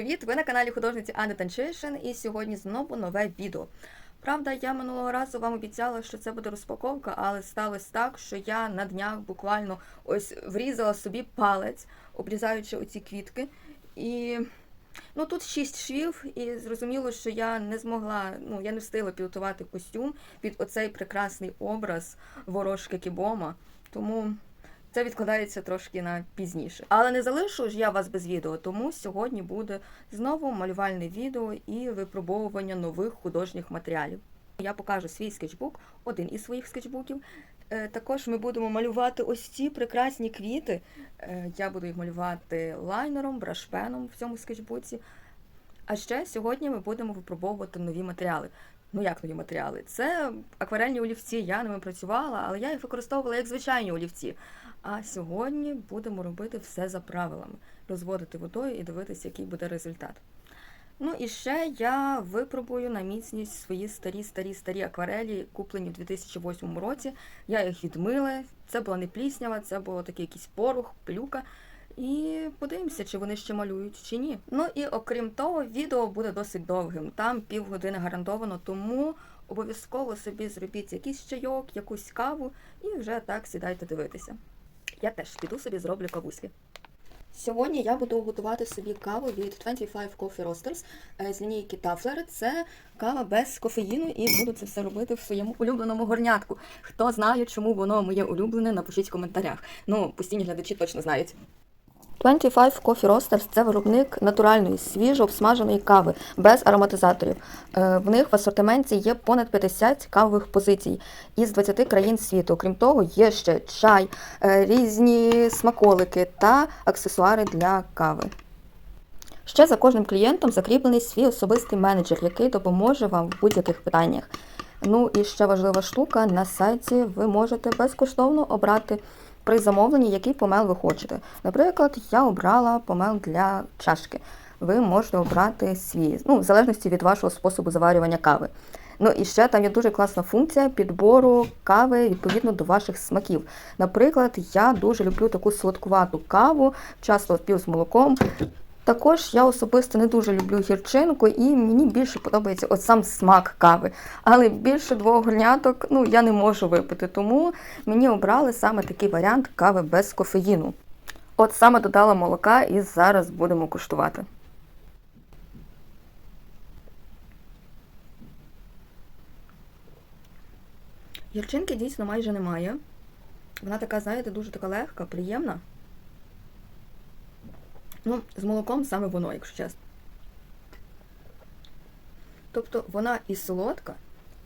привіт! Ви на каналі художниці Анни Танчишин і сьогодні знову нове відео. Правда, я минулого разу вам обіцяла, що це буде розпаковка, але сталося так, що я на днях буквально ось врізала собі палець, обрізаючи оці квітки. І ну тут шість швів, і зрозуміло, що я не змогла, ну я не встигла підготувати костюм під оцей прекрасний образ ворожки Кібома. Тому це відкладається трошки на пізніше. Але не залишу ж я вас без відео, тому сьогодні буде знову малювальне відео і випробовування нових художніх матеріалів. Я покажу свій скетчбук, один із своїх скетчбуків. Е, Також ми будемо малювати ось ці прекрасні квіти. Е, Я буду їх малювати лайнером, брашпеном в цьому скетчбуці. А ще сьогодні ми будемо випробовувати нові матеріали. Ну як нові матеріали? Це акварельні олівці. Я ними працювала, але я їх використовувала як звичайні олівці. А сьогодні будемо робити все за правилами: розводити водою і дивитися, який буде результат. Ну і ще я випробую на міцність свої старі, старі, старі акварелі, куплені в 2008 році. Я їх відмила. Це була не пліснява, це було такий якийсь порух, пилюка. І подивимося, чи вони ще малюють, чи ні. Ну і окрім того, відео буде досить довгим. Там півгодини гарантовано, тому обов'язково собі зробіть якийсь чайок, якусь каву і вже так сідайте дивитися. Я теж піду собі зроблю кавуслі. Сьогодні я буду готувати собі каву від 25 Coffee Roasters е, з лінійки Тафлер. Це кава без кофеїну і буду це все робити в своєму улюбленому горнятку. Хто знає, чому воно моє улюблене, напишіть в коментарях. Ну, постійні глядачі точно знають. 25 Coffee Roasters – це виробник натуральної, свіжо обсмаженої кави, без ароматизаторів. Е, В них в асортименті є понад 50 кавових позицій із 20 країн світу. Крім того, є ще чай, е, різні смаколики та аксесуари для кави. Ще за кожним клієнтом закріплений свій особистий менеджер, який допоможе вам в будь-яких питаннях. Ну і ще важлива штука, на сайті ви можете безкоштовно обрати при замовленні, який помел ви хочете. Наприклад, я обрала помел для чашки. Ви можете обрати свій, ну, в залежності від вашого способу заварювання кави. Ну і ще там є дуже класна функція підбору кави відповідно до ваших смаків. Наприклад, я дуже люблю таку солодкувату каву, часто п'ю з молоком. Також я особисто не дуже люблю гірчинку, і мені більше подобається от сам смак кави. Але більше двох горняток ну, я не можу випити, тому мені обрали саме такий варіант кави без кофеїну. От саме додала молока і зараз будемо куштувати. Гірчинки дійсно майже немає. Вона така, знаєте, дуже така легка, приємна. Ну, з молоком саме воно, якщо чесно. Тобто вона і солодка,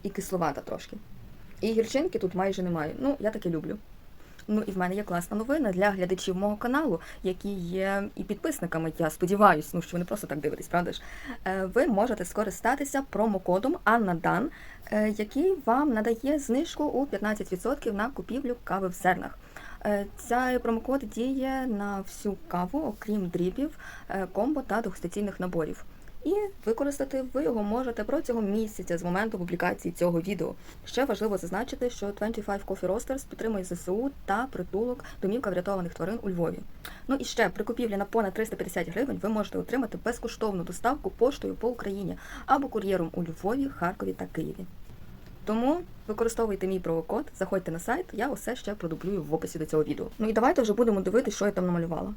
і кисловата трошки. І гірчинки тут майже немає. Ну, я таке люблю. Ну і в мене є класна новина для глядачів мого каналу, які є і підписниками. Я сподіваюся, ну що ви не просто так дивитесь, правда ж? Е, Ви можете скористатися промокодом ANNADAN, е, який вам надає знижку у 15% на купівлю кави в зернах. Е, Цей промокод діє на всю каву, окрім дрібів, е, комбо та дегустаційних наборів. І використати ви його можете протягом місяця з моменту публікації цього відео. Ще важливо зазначити, що 25 Coffee Roasters підтримує ЗСУ та притулок домівка врятованих тварин у Львові. Ну і ще при купівлі на понад 350 гривень ви можете отримати безкоштовну доставку поштою по Україні або кур'єром у Львові, Харкові та Києві. Тому використовуйте мій промокод, заходьте на сайт, я усе ще продублюю в описі до цього відео. Ну і давайте вже будемо дивитися, що я там намалювала.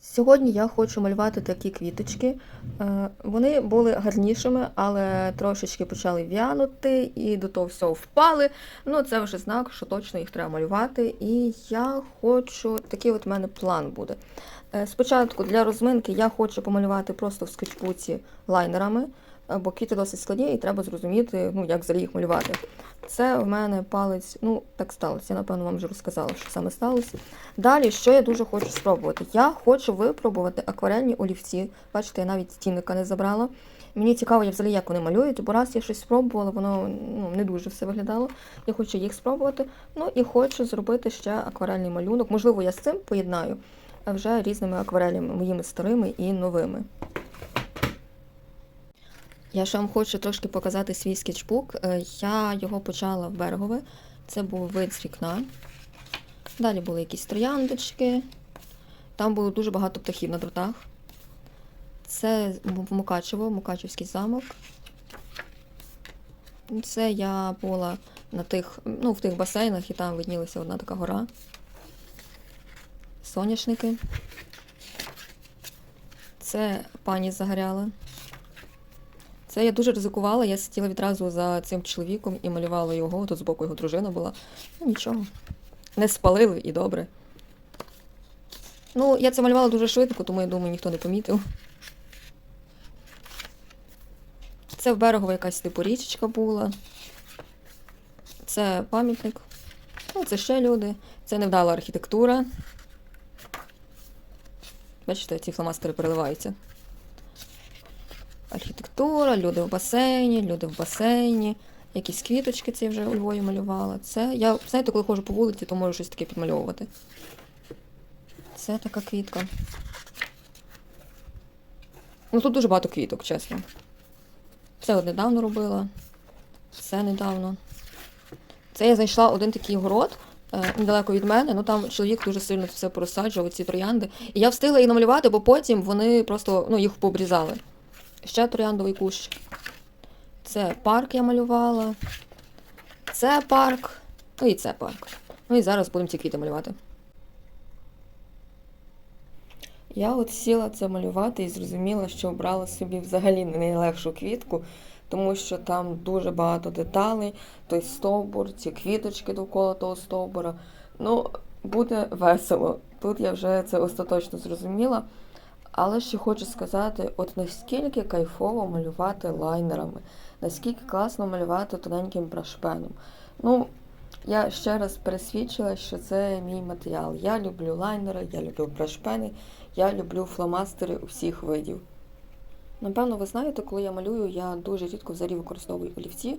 Сьогодні я хочу малювати такі квіточки. Е, Вони були гарнішими, але трошечки почали в'янути і до того всього впали. Ну, це вже знак, що точно їх треба малювати. І я хочу, такий от в мене план буде. Е, Спочатку для розминки я хочу помалювати просто в скетчбуці лайнерами, бо квіти досить складні, і треба зрозуміти, ну, як взагалі їх малювати. Це в мене палець, ну, так сталося. Я, напевно, вам вже розказала, що саме сталося. Далі, що я дуже хочу спробувати? Я хочу випробувати акварельні олівці. Бачите, я навіть стінника не забрала. Мені цікаво, як взагалі, як вони малюють, бо раз я щось спробувала, воно ну, не дуже все виглядало. Я хочу їх спробувати. Ну і хочу зробити ще акварельний малюнок. Можливо, я з цим поєднаю вже різними акварелями, моїми старими і новими. Я ще вам хочу трошки показати свій скетчбук. Е, Я його почала в берегове. Це був вид з вікна. Далі були якісь трояндочки. Там було дуже багато птахів на дротах. Це Мукачево, Мукачевський замок. Це я була на тих, ну, в тих басейнах, і там виднілася одна така гора. Соняшники. Це пані загоряла. Це я дуже ризикувала. Я сиділа відразу за цим чоловіком і малювала його. Тут збоку його дружина була. Ну нічого. Не спалили і добре. Ну, я це малювала дуже швидко, тому я думаю, ніхто не помітив. Це в берегова якась типу річечка була. Це пам'ятник. Ну, це ще люди. Це невдала архітектура. Бачите, ці фломастери переливаються. Архітектура, люди в басейні, люди в басейні. Якісь квіточки я вже у Львові малювала. Це я, знаєте, коли ходжу по вулиці, то можу щось таке підмальовувати. Це така квітка. Ну тут дуже багато квіток, чесно. Це от недавно робила. Це недавно. Це я знайшла один такий город е, недалеко від мене. Ну там чоловік дуже сильно все порозсаджував, ці троянди. І я встигла їх намалювати, бо потім вони просто ну, їх пообрізали. Ще трояндовий кущ. Це парк я малювала. Це парк. Ну і це парк. Ну і зараз будемо ці квіти малювати. Я от сіла це малювати і зрозуміла, що обрала собі взагалі не найлегшу квітку, тому що там дуже багато деталей, той стовбур, ці квіточки довкола того стовбура. Ну, буде весело. Тут я вже це остаточно зрозуміла. Але ще хочу сказати, от наскільки кайфово малювати лайнерами, наскільки класно малювати тоненьким брашпеном. Ну, я ще раз пересвідчила, що це мій матеріал. Я люблю лайнери, я люблю брашпени, я люблю фломастери усіх видів. Напевно, ви знаєте, коли я малюю, я дуже рідко взагалі використовую олівці.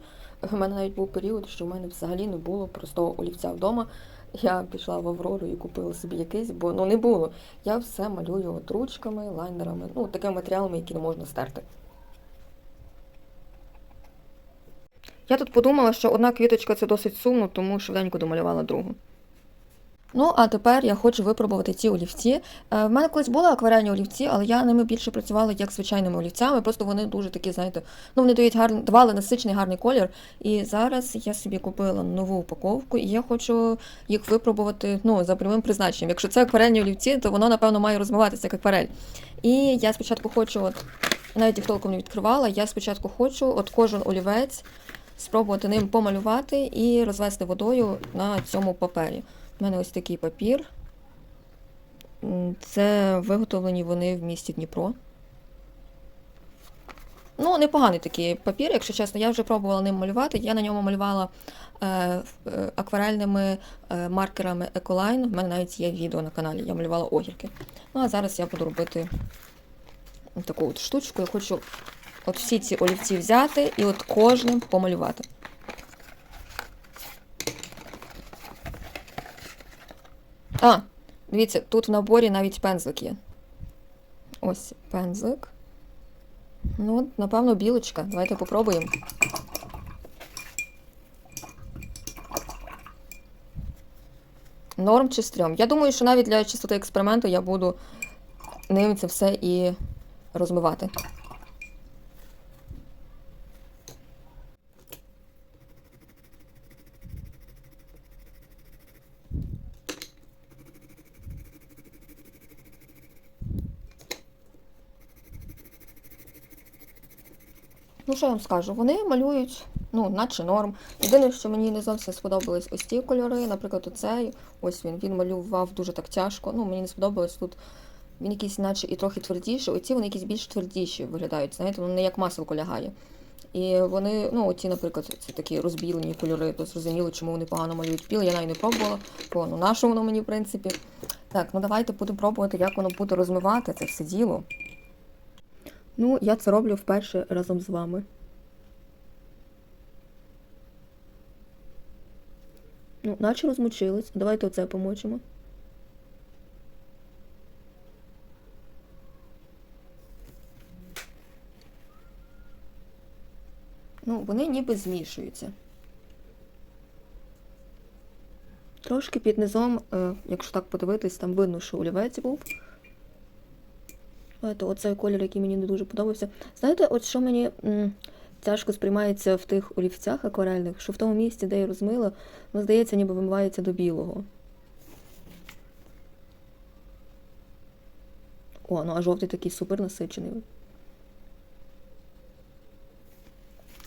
У мене навіть був період, що в мене взагалі не було простого олівця вдома. Я пішла в Аврору і купила собі якийсь, бо ну не було. Я все малюю от ручками, лайнерами, ну такими матеріалами, які не можна стерти. Я тут подумала, що одна квіточка це досить сумно, тому швиденько домалювала другу. Ну, а тепер я хочу випробувати ці олівці. Е, В мене колись були акварельні олівці, але я ними більше працювала як звичайними олівцями. Просто вони дуже такі, знаєте, ну вони дають гарний, давали насичений гарний колір. І зараз я собі купила нову упаковку, і я хочу їх випробувати ну, за прямим призначенням. Якщо це акварельні олівці, то воно, напевно, має розмиватися як акварель. І я спочатку хочу, от, навіть їх толком не відкривала, я спочатку хочу от кожен олівець спробувати ним помалювати і розвести водою на цьому папері. У мене ось такий папір. Це виготовлені вони в місті Дніпро. Ну, непоганий такий папір, якщо чесно. Я вже пробувала ним малювати. Я на ньому малювала е, е, акварельними е, маркерами Ecoline. У мене навіть є відео на каналі, я малювала огірки. Ну, а зараз я буду робити таку от штучку. Я хочу от всі ці олівці взяти і от кожним помалювати. А, дивіться, тут в наборі навіть пензлик є. Ось пензлик. Ну, напевно, білочка. Давайте попробуємо. Норм чи стрьом. Я думаю, що навіть для чистоти експерименту я буду ним це все і розмивати. Що я вам скажу? Вони малюють, ну, наче норм. Єдине, що мені не зовсім сподобались ось ті кольори, наприклад, оцей. Ось він. Він малював дуже так тяжко. Ну, мені не сподобалось тут. Він якийсь, наче і трохи твердіший. Оці вони якісь більш твердіші виглядають. Знаєте, воно не як маселко лягає. І вони, ну, оці, наприклад, це такі розбілені кольори, то зрозуміло, чому вони погано малюють біле. Я навіть не пробувала, бо ну, на що воно мені, в принципі. Так, ну давайте будемо пробувати, як воно буде розмивати це все діло. Ну, я це роблю вперше разом з вами. Ну, наче розмочились. Давайте оце помочимо. Ну, вони ніби змішуються. Трошки під низом, е, якщо так подивитись, там видно, що олівець був. Оцей колір, який мені не дуже подобався. Знаєте, от що мені тяжко сприймається в тих олівцях акварельних, що в тому місці, де я розмила, ну, здається, ніби вимивається до білого. О, ну а жовтий такий супер насичений.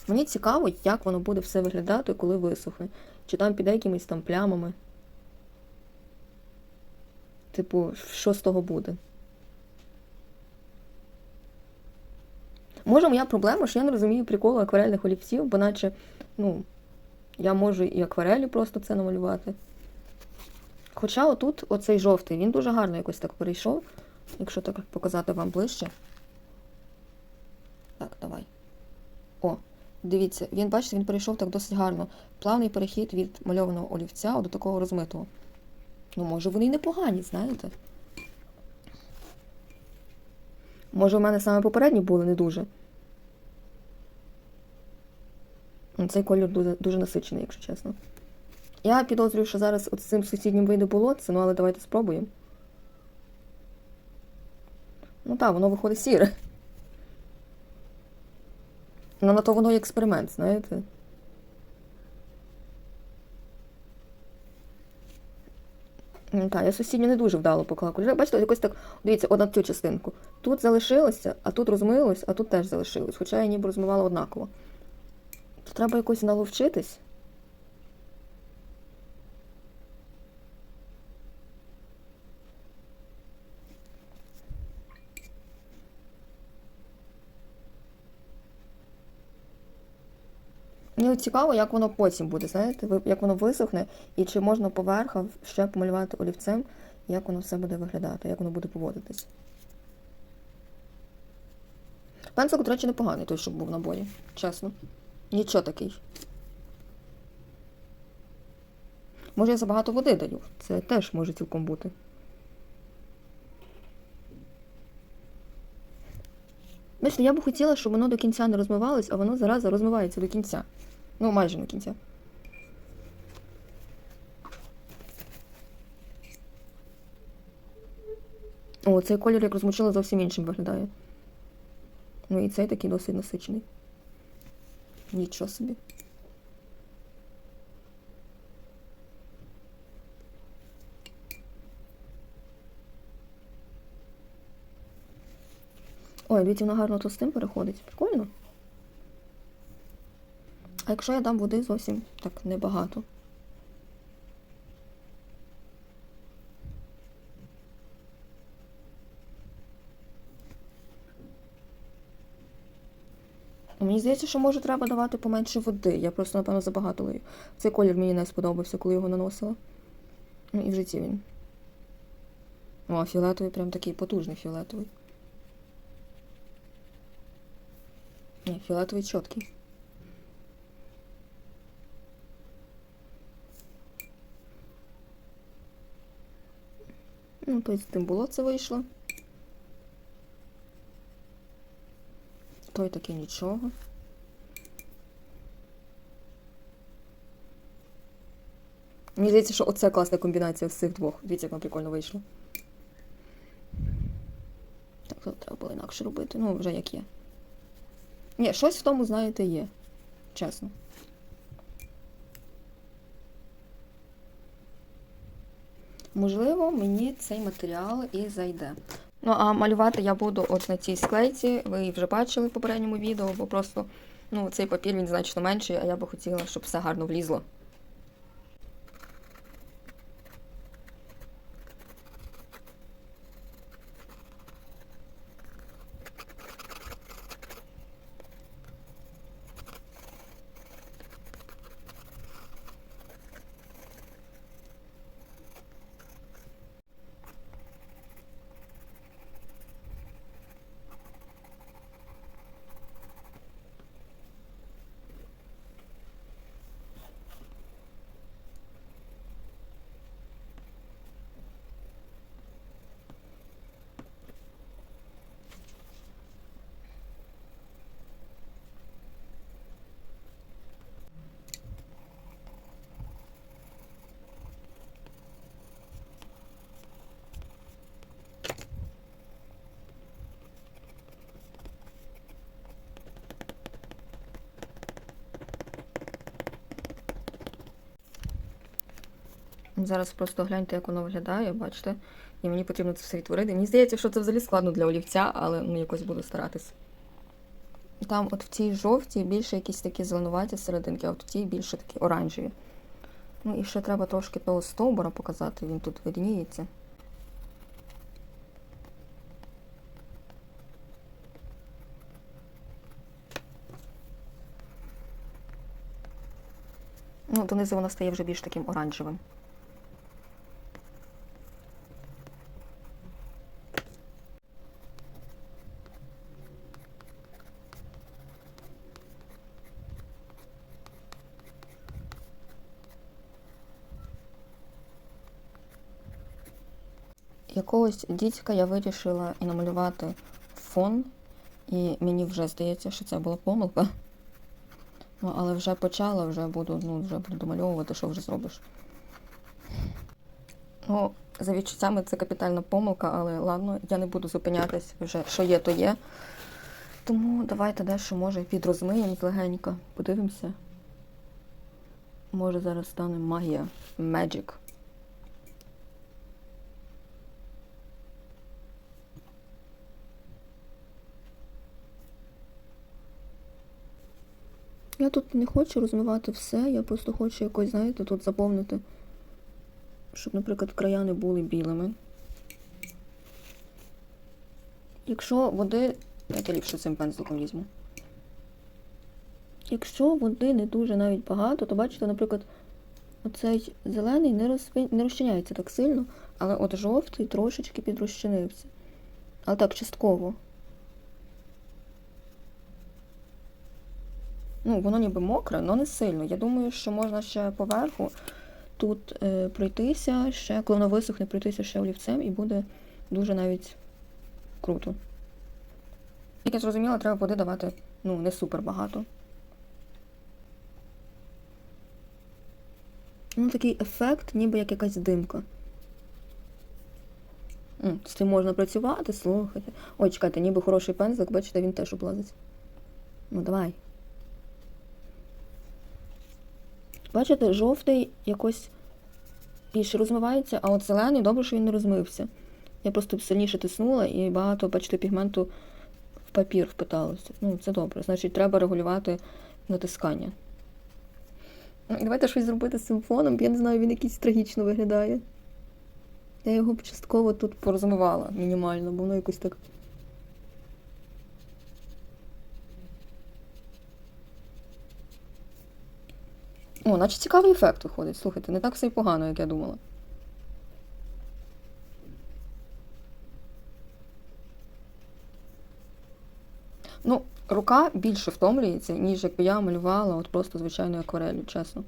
Мені цікаво, як воно буде все виглядати, коли висохне. Чи там піде якимись там плямами. Типу, що з того буде? Може, моя проблема, що я не розумію приколу акварельних олівців, бо наче, ну, я можу і акварелі просто це намалювати. Хоча отут оцей жовтий, він дуже гарно якось так перейшов, якщо так показати вам ближче. Так, давай. О, дивіться, він, бачите, він перейшов так досить гарно. Плавний перехід від мальованого олівця до такого розмитого. Ну, може, вони й непогані, знаєте? Може, в мене саме попередні були не дуже. Ну, Цей колір дуже, дуже насичений, якщо чесно. Я підозрюю, що зараз от з цим сусіднім вийде болотце, ну але давайте спробуємо. Ну так, воно виходить сіре. Ну, на то воно і експеримент, знаєте. Ну, Так, я сусідню не дуже вдало поклала кольори. Бачите, якось так, дивіться, от на цю частинку. Тут залишилося, а тут розмилось, а тут теж залишилось. Хоча я ніби розмивала однаково. То треба якось наловчитись. Мені цікаво, як воно потім буде, знаєте, як воно висохне, і чи можна поверха ще помалювати олівцем, як воно все буде виглядати, як воно буде поводитись. Пензлик, до речі, непоганий той, що був в наборі, чесно. Нічого такий. Може, я забагато води даю. Це теж може цілком бути. Бачите, я б хотіла, щоб воно до кінця не розмивалось, а воно зараз розмивається до кінця. Ну, майже до кінця. О, цей колір, як розмочила, зовсім іншим виглядає. Ну і цей такий досить насичений. Нічого собі. Ой, дивіться, вона гарно тут з тим переходить. Прикольно. А якщо я дам води зовсім так небагато. Мені здається, що може треба давати поменше води. Я просто, напевно, забагато лию. Цей колір мені не сподобався, коли його наносила. Ну і в житті він. О, фіолетовий, прям такий потужний фіолетовий. Ні, фіолетовий чіткий. Ну, то з тим було це вийшло. Той таки нічого. Мені здається, що оце класна комбінація з цих двох. Дивіться, як воно прикольно вийшло. Так, то треба було інакше робити. Ну, вже як є. Ні, щось в тому, знаєте, є. Чесно. Можливо, мені цей матеріал і зайде. Ну, а малювати я буду от на цій склейці. Ви її вже бачили в попередньому відео, бо просто ну, цей папір він значно менший, а я би хотіла, щоб все гарно влізло. Зараз просто гляньте, як воно виглядає, бачите? І мені потрібно це все відтворити. Мені здається, що це взагалі складно для олівця, але ну, якось буду старатись. Там, от в цій жовтій більше якісь такі зеленуваті серединки, а от в цій більше такі оранжеві. Ну і ще треба трошки того стовбура показати, він тут видніється. Ну, донизу воно стає вже більш таким оранжевим. Якогось дідька я вирішила і намалювати фон, і мені вже здається, що це була помилка. Ну, але вже почала, вже буду, ну, вже буду домальовувати, що вже зробиш. Ну, за відчуттями це капітальна помилка, але ладно, я не буду зупинятись вже, що є, то є. Тому давайте дещо може підрозмиємо легенько. Подивимося. Може зараз стане магія. Magic. Я тут не хочу розмивати все, я просто хочу якось, знаєте, тут заповнити, щоб, наприклад, края не були білими. Якщо води, я ліпше цим пензликом візьму. Якщо води не дуже навіть багато, то бачите, наприклад, оцей зелений не, розви... не розчиняється так сильно, але от жовтий трошечки підрозчинився. Але так, частково. Ну, воно ніби мокре, але не сильно. Я думаю, що можна ще поверху тут е, пройтися, ще, коли воно висохне, пройтися ще олівцем і буде дуже навіть круто. Як я зрозуміла, треба води давати ну, не супер багато. Ну, такий ефект, ніби як якась димка. З цим можна працювати, слухайте. Ой, чекайте, ніби хороший пензлик, бачите, він теж облазить. Ну, давай. Бачите, жовтий якось більше розмивається, а от зелений добре, що він не розмився. Я просто сильніше тиснула і багато, бачите, пігменту в папір впиталося. Ну, це добре. Значить, треба регулювати натискання. Ну, Давайте щось зробити з цим фоном, я не знаю, він якийсь трагічно виглядає. Я його частково тут порозмивала мінімально, бо воно якось так. О, наче цікавий ефект виходить. Слухайте, не так все й погано, як я думала. Ну, рука більше втомлюється, ніж якби я малювала от просто звичайною акварелью, чесно.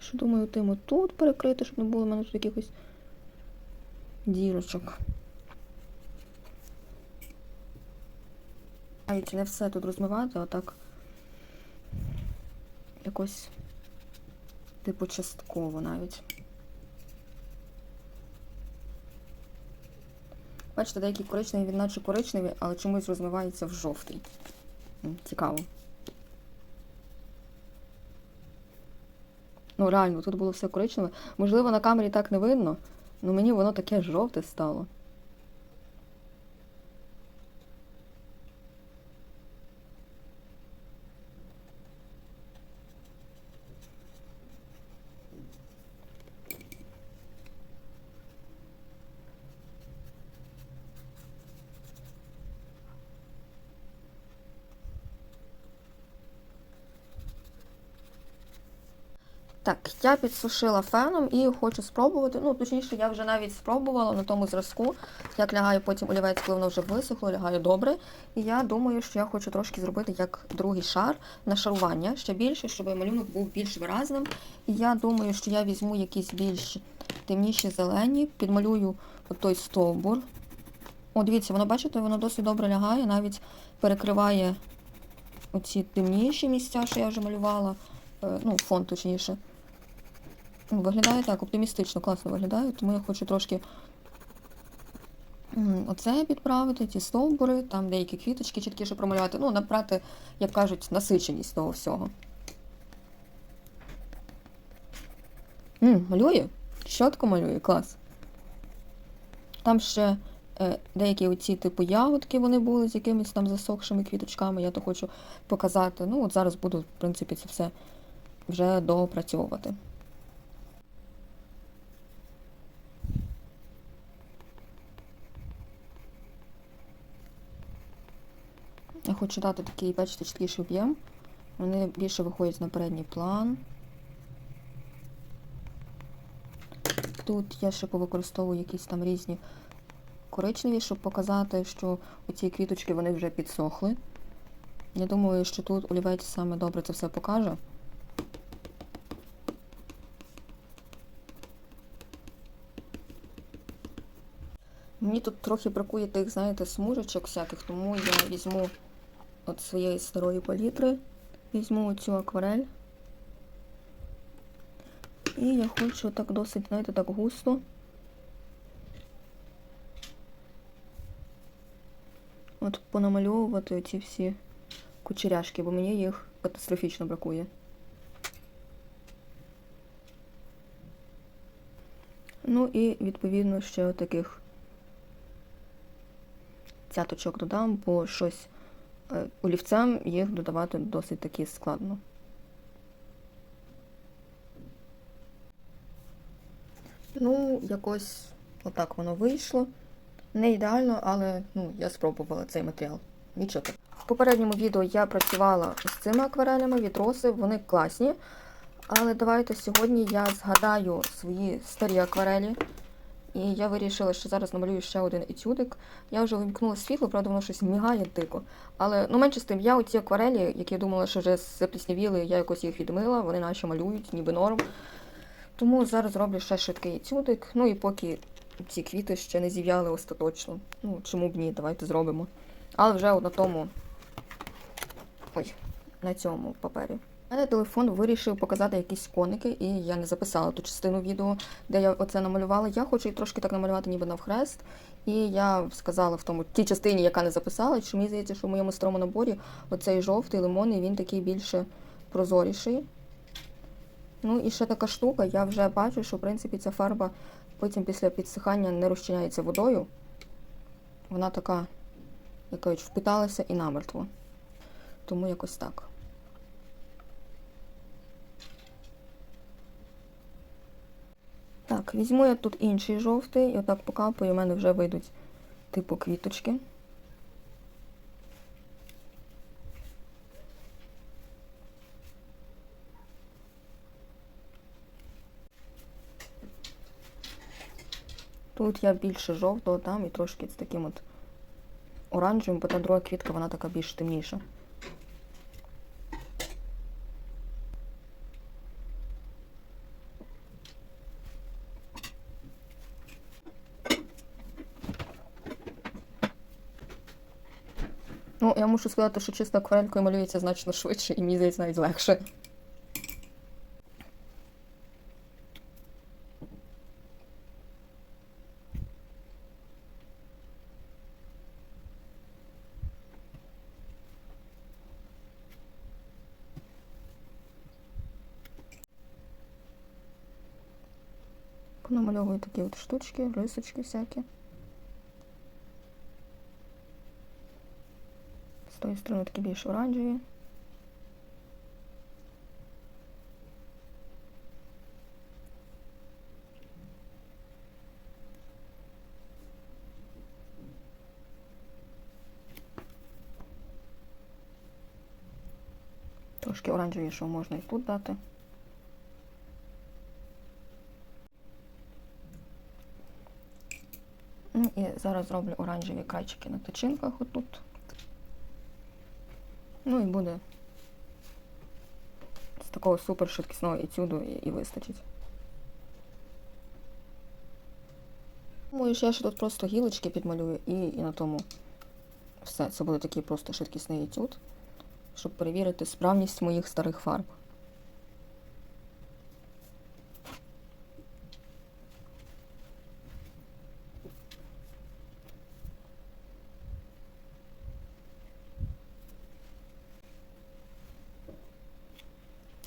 Ще думаю, тим отут перекрити, щоб не було в мене тут якихось дірочок. Навіть не все тут розмивати, а так якось типу частково навіть. Бачите, деякі коричневі, він наче коричневі, але чомусь розмивається в жовтий. Цікаво. Ну, реально, тут було все коричневе. Можливо, на камері так не видно, але мені воно таке жовте стало. Так, я підсушила феном і хочу спробувати. Ну, точніше, я вже навіть спробувала на тому зразку, як лягає потім олівець, коли воно вже висохло, лягає добре. І я думаю, що я хочу трошки зробити як другий шар нашарування ще більше, щоб малюнок був більш виразним. І я думаю, що я візьму якісь більш темніші зелені, підмалюю той стовбур. О, дивіться, воно, бачите, воно досить добре лягає, навіть перекриває оці темніші місця, що я вже малювала. Е, Ну, фон точніше. Виглядає так, оптимістично, класно виглядає, тому я хочу трошки Оце підправити, ці стовбури, там деякі квіточки чіткіше промалювати. Ну, набрати, як кажуть, насиченість того всього. М, малює? Щотко малює, клас. Там ще е, деякі оці типу ягодки вони були з якимись там засохшими квіточками, я то хочу показати. Ну, от зараз буду, в принципі, це все вже доопрацьовувати. Я хочу дати такий, бачите, чіткіший об'єм. Вони більше виходять на передній план. Тут я ще повикористовую якісь там різні коричневі, щоб показати, що оці квіточки вони вже підсохли. Я думаю, що тут олівець саме добре це все покаже. Мені тут трохи бракує тих, знаєте, смужечок всяких, тому я візьму от своєї старої палітри, візьму цю акварель. І я хочу так досить, знаєте, так густо. От понамальовувати ці всі кучеряшки, бо мені їх катастрофічно бракує. Ну і відповідно ще таких цяточок додам, бо щось олівцем їх додавати досить таки складно. Ну, якось отак воно вийшло. Не ідеально, але ну, я спробувала цей матеріал. Нічого. В попередньому відео я працювала з цими акварелями від роси, вони класні. Але давайте сьогодні я згадаю свої старі акварелі. І я вирішила, що зараз намалюю ще один етюдик. Я вже вимкнула світло, правда, воно щось мігає дико. Але ну менше з тим, я оці акварелі, які я думала, що вже запліснявіли, я якось їх відмила, вони наче малюють, ніби норм. Тому зараз зроблю ще швидкий етюдик. Ну і поки ці квіти ще не зів'яли остаточно. Ну, чому б ні, давайте зробимо. Але вже от на тому. Ой, на цьому папері. У мене телефон вирішив показати якісь коники, і я не записала ту частину відео, де я оце намалювала. Я хочу трошки так намалювати, ніби навхрест. І я сказала в тому тій частині, яка не записала, що мені здається, що в моєму старому наборі оцей жовтий лимонний, він такий більше прозоріший. Ну і ще така штука, я вже бачу, що в принципі ця фарба потім після підсихання не розчиняється водою. Вона така, як кажуть, впиталася і намертво. Тому якось так. Так, візьму я тут інший жовтий, і отак покапаю, і в мене вже вийдуть типу квіточки. Тут я більше жовтого, там і трошки з таким от оранжевим, бо та друга квітка, вона така більш темніша. Мушу сказати, що чисто акварелькою малюється значно швидше і мені здається навіть легше. Понамальовую такі от штучки, рисочки всякі. З сторони такі більш оранжеві. Трошки оранжевішого можна і тут дати. Ну і зараз зроблю оранжеві крайчики на тичинках отут. Ну і буде з такого супер швидкісного етюду і, і вистачить. Думаю, що я ще тут просто гілочки підмалюю і, і на тому все. Це буде такий просто швидкісний етюд, щоб перевірити справність моїх старих фарб.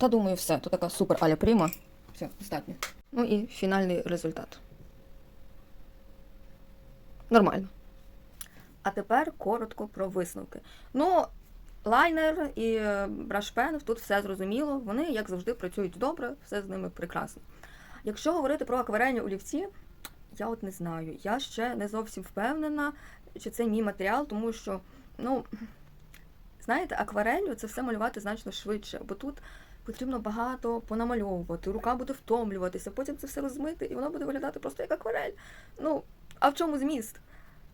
Думаю, все. Тут така супер аля прима. Все, достатньо. Ну і фінальний результат. Нормально. А тепер коротко про висновки. Ну, лайнер і е, брашпен, тут все зрозуміло. Вони, як завжди, працюють добре, все з ними прекрасно. Якщо говорити про акварельні олівці, я от не знаю. Я ще не зовсім впевнена, чи це мій матеріал, тому що, ну, знаєте, акварелью це все малювати значно швидше, бо тут потрібно багато понамальовувати, рука буде втомлюватися, потім це все розмити, і воно буде виглядати просто як акварель. Ну, а в чому зміст?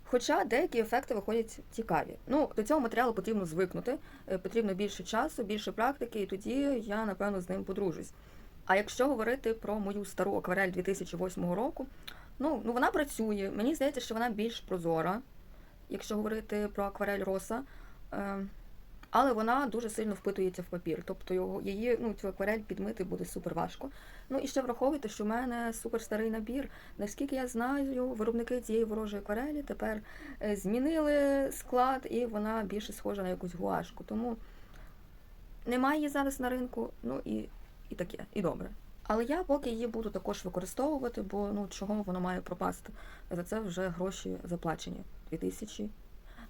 Хоча деякі ефекти виходять цікаві. Ну, до цього матеріалу потрібно звикнути, е, потрібно більше часу, більше практики, і тоді я, напевно, з ним подружусь. А якщо говорити про мою стару акварель 2008 року, ну, ну вона працює. Мені здається, що вона більш прозора, якщо говорити про акварель роса. Е, але вона дуже сильно впитується в папір. Тобто його, її, ну, цю акварель підмити буде супер важко. Ну і ще враховуйте, що в мене супер старий набір. Наскільки я знаю, виробники цієї ворожої акварелі тепер е, змінили склад, і вона більше схожа на якусь гуашку. Тому немає її зараз на ринку, ну і, і таке, і добре. Але я поки її буду також використовувати, бо ну чого воно має пропасти. За це вже гроші заплачені. 2000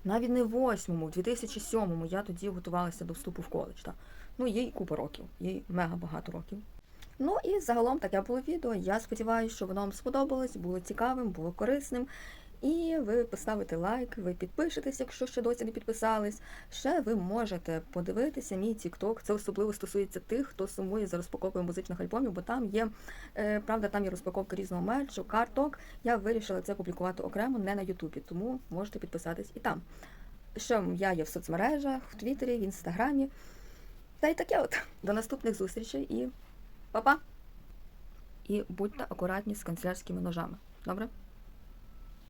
навіть не в восьмому, в 2007-му я тоді готувалася до вступу в коледж. Так. Ну, їй купа років, їй мега багато років. Ну і загалом таке було відео. Я сподіваюся, що воно вам сподобалось, було цікавим, було корисним. І ви поставите лайк, ви підпишетесь, якщо ще досі не підписались. Ще ви можете подивитися мій TikTok. Це особливо стосується тих, хто сумує за розпаковкою музичних альбомів, бо там є, е, правда, там є розпаковка різного мерчу, карток. Я вирішила це публікувати окремо, не на Ютубі, тому можете підписатись і там. Ще я є в соцмережах, в Твіттері, в Інстаграмі. Та й таке от. До наступних зустрічей і па-па! І будьте акуратні з канцелярськими ножами. Добре?